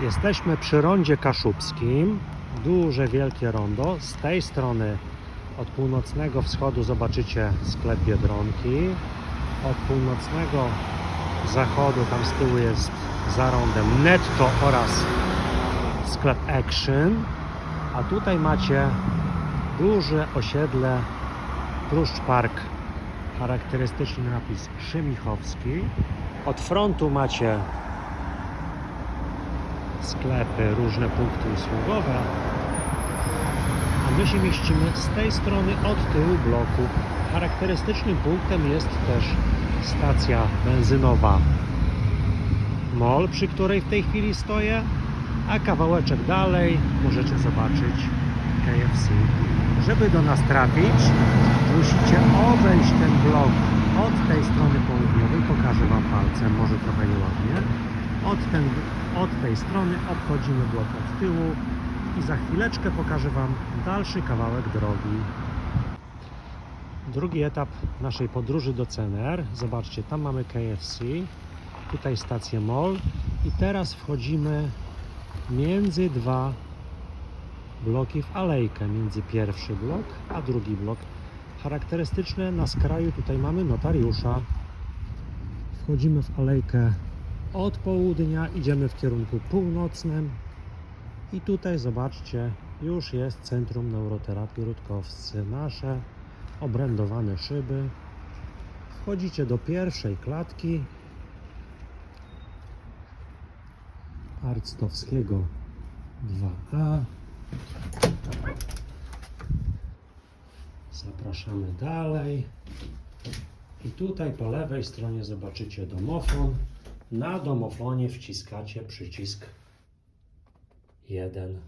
Jesteśmy przy rondzie kaszubskim. Duże, wielkie rondo. Z tej strony od północnego wschodu zobaczycie sklep Biedronki. Od północnego zachodu, tam z tyłu jest za rondem Netto oraz sklep Action. A tutaj macie duże osiedle Pruszcz Park. Charakterystyczny napis Szymichowski. Od frontu macie sklepy, różne punkty usługowe. A my się mieścimy z tej strony od tyłu bloku. Charakterystycznym punktem jest też stacja benzynowa MOL, przy której w tej chwili stoję, a kawałeczek dalej możecie zobaczyć KFC. Żeby do nas trafić, musicie obejść ten blok od tej strony południowej. Pokażę Wam palcem, może trochę nieładnie. Od, ten, od tej strony obchodzimy blok od tyłu i za chwileczkę pokażę Wam dalszy kawałek drogi. Drugi etap naszej podróży do CNR. Zobaczcie, tam mamy KFC, tutaj stację MOL i teraz wchodzimy między dwa bloki w alejkę, między pierwszy blok a drugi blok. Charakterystyczne na skraju tutaj mamy notariusza. Wchodzimy w alejkę od południa, idziemy w kierunku północnym i tutaj zobaczcie, już jest Centrum Neuroterapii Rutkowscy. Nasze obrędowane szyby. Wchodzicie do pierwszej klatki Arctowskiego 2A. Zapraszamy dalej. I tutaj po lewej stronie zobaczycie domofon. Na domofonie wciskacie przycisk 1.